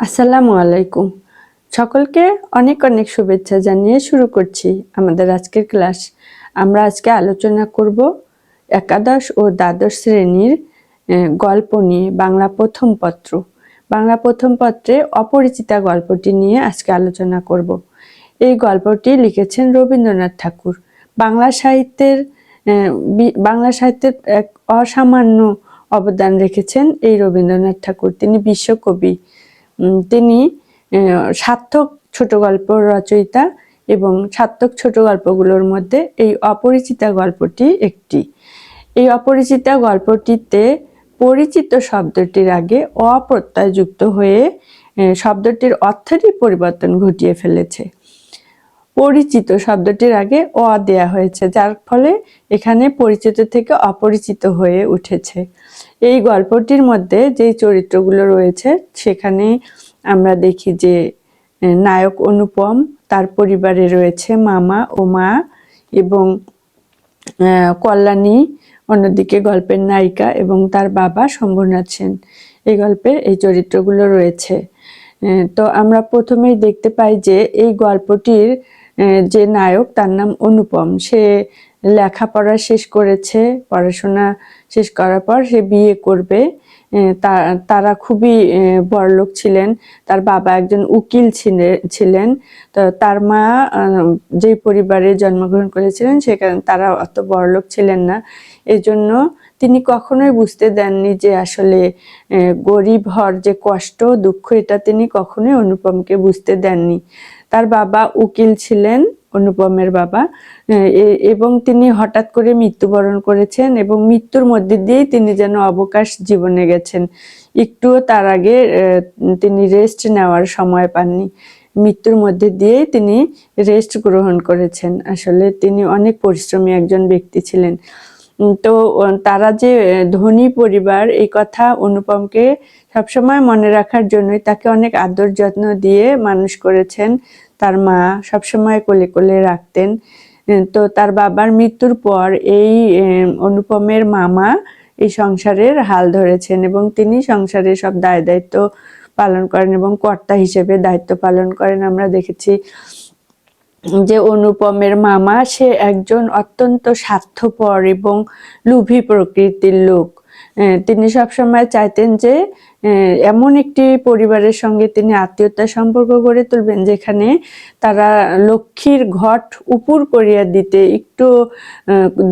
আসসালামু আলাইকুম। সকলকে অনেক অনেক শুভেচ্ছা জানিয়ে শুরু করছি আমাদের আজকের ক্লাস। আমরা আজকে আলোচনা করব একাদশ ও দ্বাদশ শ্রেণির গল্প নিয়ে বাংলা প্রথম পত্র। বাংলা প্রথম পত্রে অপরিচিতা গল্পটি নিয়ে আজকে আলোচনা করব। এই গল্পটি লিখেছেন রবীন্দ্রনাথ ঠাকুর। বাংলা সাহিত্যের বাংলা সাহিত্যের এক অসামান্য অবদান রেখেছেন এই রবীন্দ্রনাথ ঠাকুর। তিনি বিশ্বকবি। তিনি সার্থক ছোট গল্প রচয়িতা এবং সার্থক ছোট গল্পগুলোর মধ্যে এই অপরিচিতা গল্পটি একটি। এই অপরিচিতা গল্পটিতে পরিচিত শব্দটির আগে অপ্রত্যয় যুক্ত হয়ে শব্দটির অর্থেরই পরিবর্তন ঘটিয়ে ফেলেছে। পরিচিত শব্দটির আগে অ দেয়া হয়েছে, যার ফলে এখানে পরিচিত থেকে অপরিচিত হয়ে উঠেছে। এই গল্পটির মধ্যে যেই চরিত্রগুলো রয়েছে, সেখানে আমরা দেখি যে নায়ক অনুপম, তার পরিবারে রয়েছে মামা ও মা এবং কল্যাণী, অন্যদিকে গল্পের নায়িকা এবং তার বাবা শম্ভুনাথ সেন। এই গল্পের এই চরিত্রগুলো রয়েছে। তো আমরা প্রথমেই দেখতে পাই যে, এই গল্পটির যে নায়ক, তার নাম অনুপম। সে লেখাপড়া শেষ করেছে, পড়াশোনা শেষ করার পর সে বিয়ে করবে। তারা খুবই বড়লোক ছিলেন। তার বাবা একজন উকিল ছিলে- ছিলেন। তো তার মা যে পরিবারে জন্মগ্রহণ করেছিলেন, সেখানে, তারা অত বড়লোক ছিলেন না। এই জন্য তিনি কখনোই বুঝতে দেননি যে আসলে গরিব হওয়ার যে কষ্ট, দুঃখ, এটা তিনি কখনোই অনুপমকে বুঝতে দেননি। তার বাবা উকিল ছিলেন, অনুপমের বাবা। এবং তিনি হঠাৎ করে মৃত্যুবরণ করেছেন এবং মৃত্যুর মধ্যে দিয়েই তিনি যেন অবকাশ জীবনে গেছেন। একটুও তার আগে তিনি রেস্ট নেওয়ার সময় পাননি। মৃত্যুর মধ্যে দিয়েই তিনি রেস্ট গ্রহণ করেছেন। আসলে তিনি অনেক পরিশ্রমী একজন ব্যক্তি ছিলেন। তো তারা যে ধনী পরিবার, এই কথা অনুপমকে সবসময় মনে রাখার জন্যই তাকে অনেক আদর যত্ন দিয়ে মানুষ করেছেন। তার মা সবসময় কোলে কোলে রাখতেন। তো তার বাবার মৃত্যুর পর এই অনুপমের মামা এই সংসারের হাল ধরেছেন এবং তিনি সংসারের সব দায় দায়িত্ব পালন করেন এবং কর্তা হিসেবে দায়িত্ব পালন করেন। আমরা দেখেছি যে অনুপমের মামা সে একজন অত্যন্ত স্বার্থপর এবং লোভী প্রকৃতির লোক। তিনি সবসময় চাইতেন যে এমন একটি পরিবারের সঙ্গে তিনি আত্মীয়তার সম্পর্ক গড়ে তুলবেন যেখানে তারা লক্ষ্মীর ঘট উপুর করিয়া দিতে একটু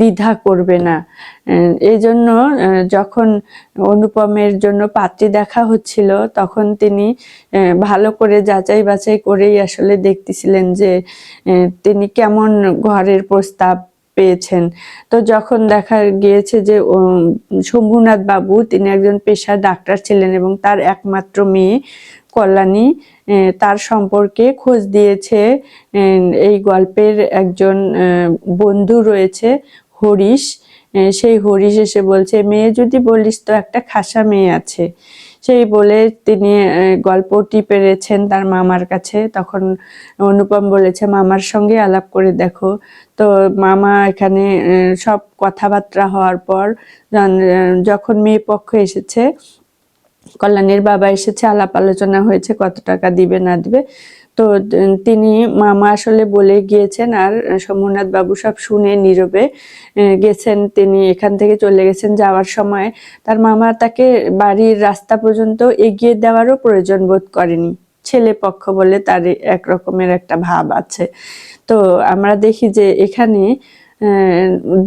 দ্বিধা করবে না। এই জন্য যখন অনুপমের জন্য পাত্রী দেখা হচ্ছিল, তখন তিনি ভালো করে যাচাই বাছাই করেই আসলে দেখতেছিলেন যে তিনি কেমন ঘরের প্রস্তাব পেয়েছেন। তো যখন দেখা গিয়েছে যে শম্ভুনাথ বাবু, তিনি একজন পেশার ডাক্তার ছিলেন এবং তার একমাত্র মেয়ে কল্যাণী তার সম্পর্কে খোঁজ দিয়েছে। এই গল্পের একজন বন্ধু রয়েছে, হরিশ। সেই হরিশ এসে বলছে, মেয়ে, যদি বলিস তো একটা খাসা মেয়ে আছে। সেই বলে তিনি গল্পটি পেরেছেন তার মামার কাছে। তখন অনুপম বলেছে, মামার সঙ্গে আলাপ করে দেখো। তো মামা এখানে সব কথাবার্তা হওয়ার পর, যখন- মেয়ে পক্ষ এসেছে কল্যাণীর বাবা এসেছে, আলাপ আলোচনা হয়েছে, কত টাকা দিবে, না দিবে। তো তিনি মামা আসলে বলে গিয়েছেন, আর সোমনাথ বাবু সব শুনে নীরবে গেছেন। তিনি এখান থেকে চলে গেছেন যাওয়ার সময়। তার মামা তাকে বাড়ির রাস্তা পর্যন্ত এগিয়ে দেওয়ারও প্রয়োজন বোধ করেনি। ছেলে পক্ষ বলে তার এক রকমের একটা ভাব আছে। তো, আমরা দেখি যে এখানে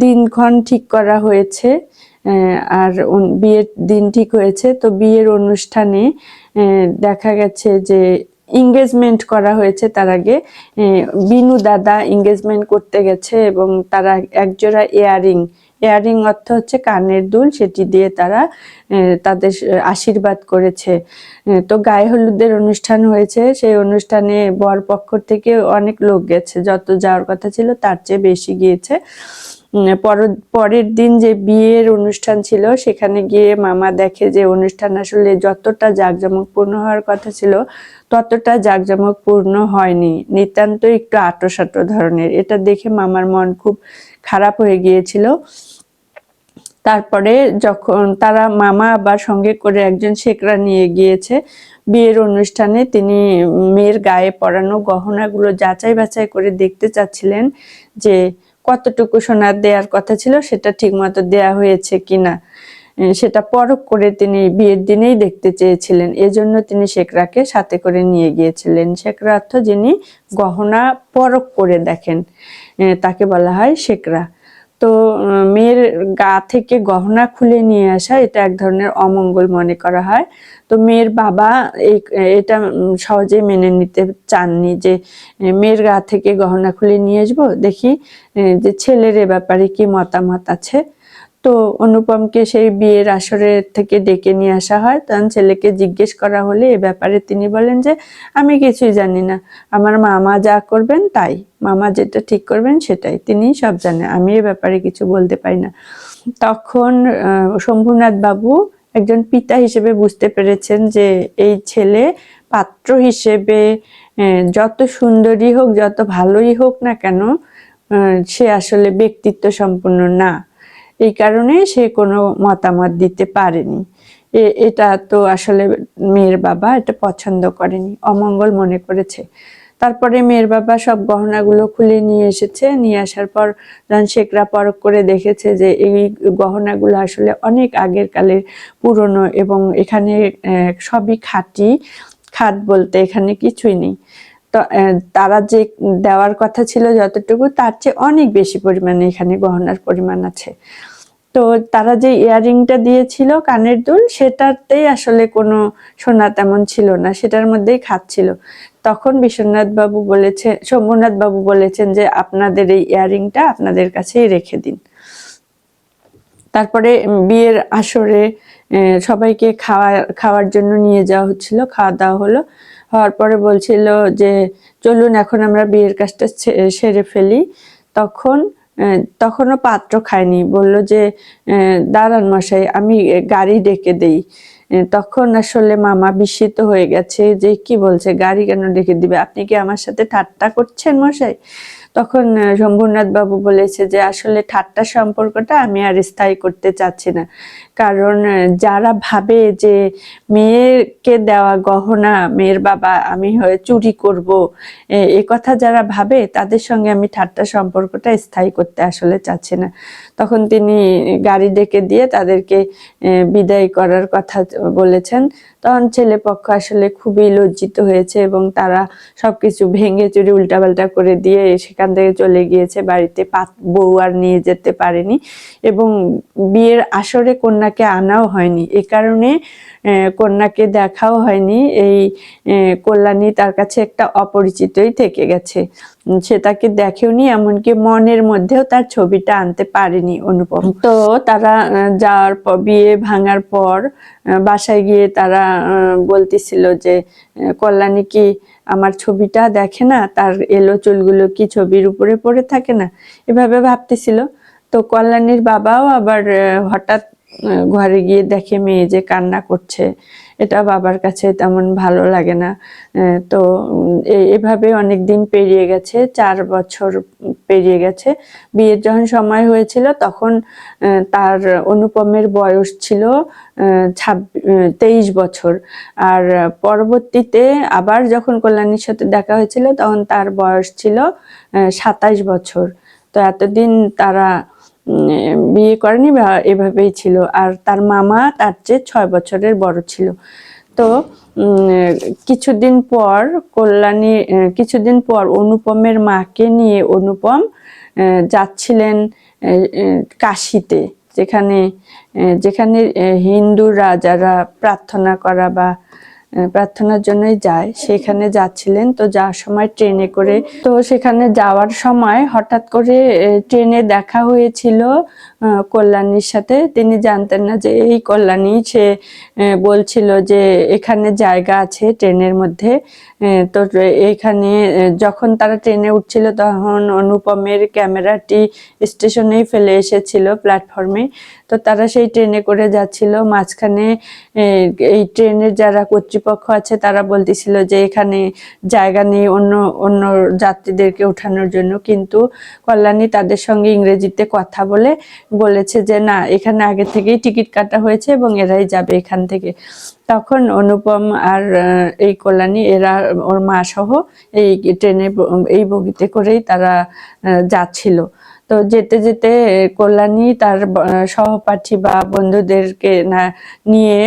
দিনক্ষণ ঠিক করা হয়েছে। আর বিয়ের দিন ঠিক হয়েছে। তো বিয়ের অনুষ্ঠানে দেখা গেছে যে এঙ্গেজমেন্ট করা হয়েছে তার আগে। বিনু দাদা এঙ্গেজমেন্ট করতে গেছে এবং তারা একজোড়া ইয়ারিং ইয়ারিং অর্থ হচ্ছে কানের দুল, সেটি দিয়ে তারা তাদের আশীর্বাদ করেছে। তো গায়ে হলুদের অনুষ্ঠান হয়েছে। সেই অনুষ্ঠানে বর পক্ষ থেকে অনেক লোক গেছে। যত যাওয়ার কথা ছিল তার চেয়ে বেশি গিয়েছে। পরের দিন যে বিয়ের অনুষ্ঠান ছিল, সেখানে গিয়ে মামা দেখে যে অনুষ্ঠান আসলে যতটা জাঁকজমকপূর্ণ হওয়ার কথা ছিল, ততটা জাঁকজমকপূর্ণ হয়নি। নিতান্ত একটু আটোসাটো ধরনের। এটা দেখে মামার মন খুব খারাপ হয়ে গিয়েছিল। তারপরে যখন তারা মামা আবার সঙ্গে করে একজন শেখরা নিয়ে গিয়েছে বিয়ের অনুষ্ঠানে, তিনি মেয়ের গায়ে পরানো গহনাগুলো যাচাই বাছাই করে দেখতে চাচ্ছিলেন যে কতটুকু সোনা দেওয়ার কথা ছিল সেটা ঠিকমতো দেয়া হয়েছে কিনা সেটা পরক করে তিনি বিয়ের দিনেই দেখতে চেয়েছিলেন। এজন্য তিনি শেখরাকে সাথে করে নিয়ে গিয়েছিলেন। শেখরা অর্থ যিনি গহনা পরক করে দেখেন তাকে বলা হয় শেখরা তো মেয়ের গা থেকে গহনা খুলে নিয়ে আসা, এটা এক ধরনের অমঙ্গল মনে করা হয়। তো মেয়ের বাবা এই, এটা সহজে মেনে নিতে চাননি যে মেয়ের গা থেকে গহনা খুলে নিয়ে আসব, দেখি যে ছেলের এ ব্যাপারে কি মতামত আছে। তো অনুপমকে সেই বিয়ের আসরে থেকে ডেকে নিয়ে আসা হয়। তখন ছেলেকে জিজ্ঞেস করা হলে এ ব্যাপারে তিনি বলেন যে, আমি কিছুই জানি না। আমার মামা যা করবেন তাই। মামা যেটা ঠিক করবেন সেটাই। তিনি সব জানেন। আমি এ ব্যাপারে কিছু বলতে পারি না। তখন শম্ভুনাথ বাবু একজন পিতা হিসেবে বুঝতে পেরেছেন যে, এই ছেলে পাত্র হিসেবে যত সুন্দরী হোক, যত ভালোই হোক না কেন সে আসলে ব্যক্তিত্ব সম্পন্ন না। এই কারণে সে কোনো মতামত দিতে পারেনি। এটা তো আসলে মেয়ের বাবা এটা পছন্দ করেনি, অমঙ্গল মনে করেছে। তারপরে মেয়ের বাবা সব গহনাগুলো খুলে নিয়ে এসেছে, নিয়ে আসার পর শেখরা পরখ করে দেখেছে যে এই গহনাগুলো আসলে অনেক আগের কালের পুরনো এবং এখানে সবই খাঁটি, খাট বলতে এখানে কিছুই নেই। তারা যে দেওয়ার কথা ছিল যতটুকু, তার চেয়ে অনেক বেশি পরিমাণে এখানে গহনার পরিমাণ আছে। তো তারা যে ইয়াররিংটা দিয়েছিল কানের দুল, সেটাতেই আসলে কোনো সোনা তেমন ছিল না, সেটার মধ্যেই খাচ্ছিল তখন বিশ্বনাথ বাবু বলেছে শম্ভুনাথ বাবু বলেছেন যে, আপনাদের এই ইয়াররিংটা আপনাদের কাছেই রেখে দিন। তারপরে বিয়ের আসরে সবাইকে খাওয়া, খাওয়ার জন্য নিয়ে যাওয়া হচ্ছিল, খাওয়া দাওয়া হলো। হওয়ার পরে বলছিল যে, চলুন এখন আমরা বিয়ের কাজটা সেরে ফেলি। তখন তখনও পাত্র খায়নি। বলল যে দাঁড়ান মশাই, আমি গাড়ি ডেকে দেই। তখন আসলে মামা বিস্মিত হয়ে গেছে যে, কি বলছে? গাড়ি কেন ডেকে দিবে? আপনি কি আমার সাথে ঠাট্টা করছেন মশাই? তখন শম্ভুনাথ বাবু বলেছে যে, আসলে ঠাট্টা সম্পর্কটা আমি আর স্থায়ী করতে চাচ্ছি না। কারণ যারা ভাবে যে মেয়েকে দেওয়া গহনা, মেয়ের বাবা আমি হয়ে চুরি করব, এ- কথা যারা ভাবে, তাদের সঙ্গে আমি ঠাট্টা সম্পর্কটা স্থায়ী করতে আসলে চাচ্ছি না। তখন তিনি গাড়ি ডেকে দিয়ে তাদেরকে বিদায় করার কথা বলেছেন। তখন ছেলে পক্ষ আসলে খুবই লজ্জিত হয়েছে এবং তারা সবকিছু ভেঙে চুরি উল্টাপাল্টা করে দিয়ে সেখান থেকে চলে গিয়েছে। বাড়িতে পাত- বউ আর নিয়ে যেতে পারেনি এবং বিয়ের আসরে কন্যাকে আনাও হয়নি। এ কারণে কন্যাকে দেখাও হয়নি। এই কল্যাণী তার কাছে একটা অপরিচিতই থেকে গেছে। সে তাকে দেখেওনি, এমনকি মনের মধ্যেও তার ছবিটা আনতে পারেনি অনুপম। তো তারা যাওয়ার পর বিয়ে ভাঙার পর বাসায় গিয়ে তারা বলতেছিল যে কল্যাণী কি আমার ছবিটা দেখে না? তার এলো চুলগুলো কি ছবির উপরে পড়ে থাকে না? এভাবে ভাবতেছিল। তো কল্যাণীর বাবাও আবার হঠাৎ ঘরে গিয়ে দেখে মেয়ে যে কান্না করছে, এটা বাবার কাছে তেমন ভালো লাগে না। তো এভাবে অনেক দিন পেরিয়ে গেছে, চার বছর পেরিয়ে গেছে। বিয়ের যখন সময় হয়েছিল, তখন তার অনুপমের বয়স ছিল তেইশ বছর। আর পরবর্তীতে আবার যখন কল্যাণীর সাথে দেখা হয়েছিল, তখন তার বয়স ছিল সাতাইশ বছর। তো এতদিন তারা বিয়ে করেনি এভাবেই ছিল। আর তার মামা তার চেয়ে ছয় বছরের বড় ছিল। তো কিছুদিন পর কল্যাণী কিছুদিন পর অনুপমের মাকে নিয়ে অনুপম যাচ্ছিলেন কাশিতে। যেখানে যেখানে হিন্দু রাজারা প্রার্থনা করা বা প্রার্থনার জন্যই যায়। সেখানে যাচ্ছিলেন, তো যাওয়ার সময় ট্রেনে করে। তো সেখানে যাওয়ার সময় হঠাৎ করে ট্রেনে দেখা হয়েছিল কল্যাণীর সাথে। তিনি জানতেন না যে এই কল্যাণী, সে বলছিল যে এখানে জায়গা আছে ট্রেনের মধ্যে। তো এখানে যখন তারা ট্রেনে উঠছিল, তখন অনুপমের ক্যামেরাটি স্টেশনেই ফেলে এসেছিল প্ল্যাটফর্মে। তো তারা সেই ট্রেনে করে যাচ্ছিল। মাঝখানে এই ট্রেনের যারা কর্তৃপক্ষ কর্তৃপক্ষ আছে, তারা বলতেছিল যে এখানে জায়গা নেই অন্য অন্য যাত্রীদেরকে ওঠানোর জন্য। কিন্তু কল্যাণী তাদের সঙ্গে ইংরেজিতে কথা বলে বলেছে যে, না, এখানে আগে থেকেই টিকিট কাটা হয়েছে এবং এরাই যাবে এখান থেকে। তখন অনুপম আর এই কল্যাণী, এরা, ওর মা সহ এই ট্রেনে, এই বগিতে করেই তারা যাচ্ছিল। তো যেতে যেতে কল্যাণী তার সহপাঠী বা বন্ধুদেরকে না নিয়ে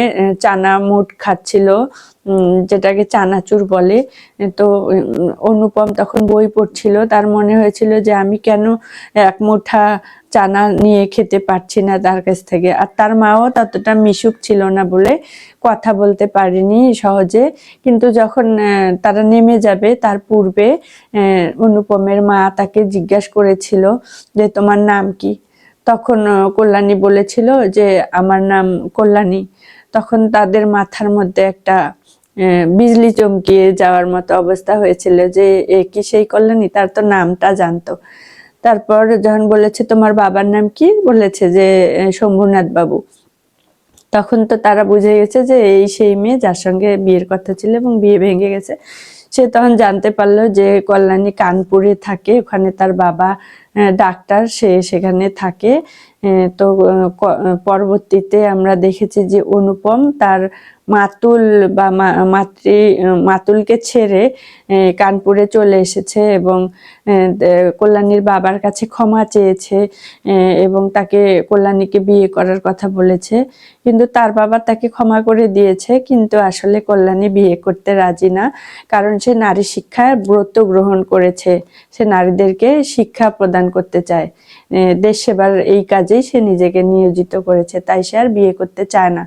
চানা মুট খাচ্ছিল। যেটাকে চানাচুর বলে। তো অনুপম তখন বই পড়ছিল। তার মনে হয়েছিল যে আমি কেন এক মুঠা চানা নিয়ে খেতে পারছি না তার কাছ থেকে। আর তার মাও ততটা মিশুক ছিল না বলে কথা বলতে পারেনি সহজে। কিন্তু যখন তারা নেমে যাবে তার পূর্বে অনুপমের মা তাকে জিজ্ঞাসা করেছিল যে, তোমার নাম কি? তখন কল্যাণী বলেছিল যে, আমার নাম কল্যাণী। তখন তাদের মাথার মধ্যে একটা বিজলি চমকিয়ে যাওয়ার মতো অবস্থা হয়েছিল যে, এ কি সেই কল্যাণী? তার তো নামটা জানতো। তারপর যখন বলেছে, তোমার বাবার নাম কি? বলেছে যে শম্ভুনাথ বাবু। তখন তো তারা বুঝে গেছে যে, এই সেই মেয়ে যার সঙ্গে বিয়ের কথা ছিল এবং বিয়ে ভেঙে গেছে। সে তখন জানতে পারল যে, কল্যাণী কানপুরে থাকে, ওখানে তার বাবা ডাক্তার, সে সেখানে থাকে। তো পরবর্তীতে আমরা দেখেছি যে, অনুপম তার মাতুল বা মাতৃ, মাতুলকে ছেড়ে কানপুরে চলে এসেছে এবং কল্যাণীর বাবার কাছে ক্ষমা চেয়েছে এবং তাকে কল্যাণীকে বিয়ে করার কথা বলেছে। কিন্তু তার বাবা তাকে ক্ষমা করে দিয়েছে, কিন্তু আসলে কল্যাণী বিয়ে করতে রাজি না, কারণ সে নারী শিক্ষার ব্রত গ্রহণ করেছে। সে নারীদেরকে শিক্ষা প্রদান করতে চায়। দেশ সেবার এই কাজেই সে নিজেকে নিয়োজিত করেছে, তাই সে আর বিয়ে করতে চায় না।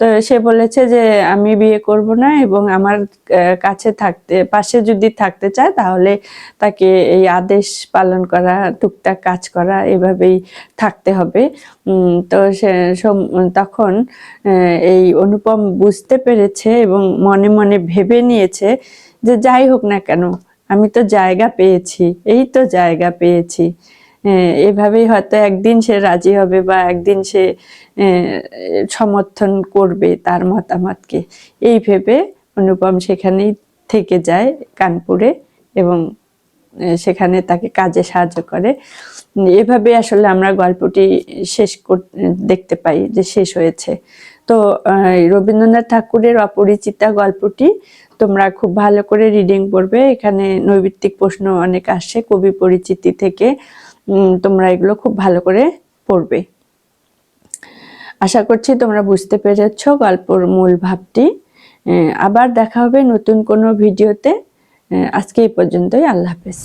তো সে বলেছে যে, আমি বিয়ে করব না এবং আমার কাছে থাকতে, পাশে যদি থাকতে চায় তাহলে তাকে এই আদেশ পালন করা, টুকটাক কাজ করা এভাবেই থাকতে হবে। তো সে তখন এই অনুপম বুঝতে পেরেছে এবং মনে মনে ভেবে নিয়েছে যে, যাই হোক না কেন, আমি তো জায়গা পেয়েছি, এই তো জায়গা পেয়েছি। এভাবেই হয়তো একদিন সে রাজি হবে বা একদিন সে সমর্থন করবে তার মতামতকে। এই ভেবে অনুপম সেখানেই থেকে যায় কানপুরে এবং সেখানে তাকে কাজে সাহায্য করে। এভাবে আসলে আমরা গল্পটি শেষ দেখতে পাই যে শেষ হয়েছে। তো রবীন্দ্রনাথ ঠাকুরের অপরিচিতা গল্পটি তোমরা খুব ভালো করে রিডিং পড়বে। এখানে নৈবিত্তিক প্রশ্ন অনেক আসছে কবি পরিচিতি থেকে তোমরা এগুলো খুব ভালো করে পড়বে। আশা করছি তোমরা বুঝতে পেরেছ গল্পর মূল ভাবটি। আবার দেখা হবে নতুন কোনো ভিডিওতে। আজকে এই পর্যন্তই। আল্লাহ হাফেজ।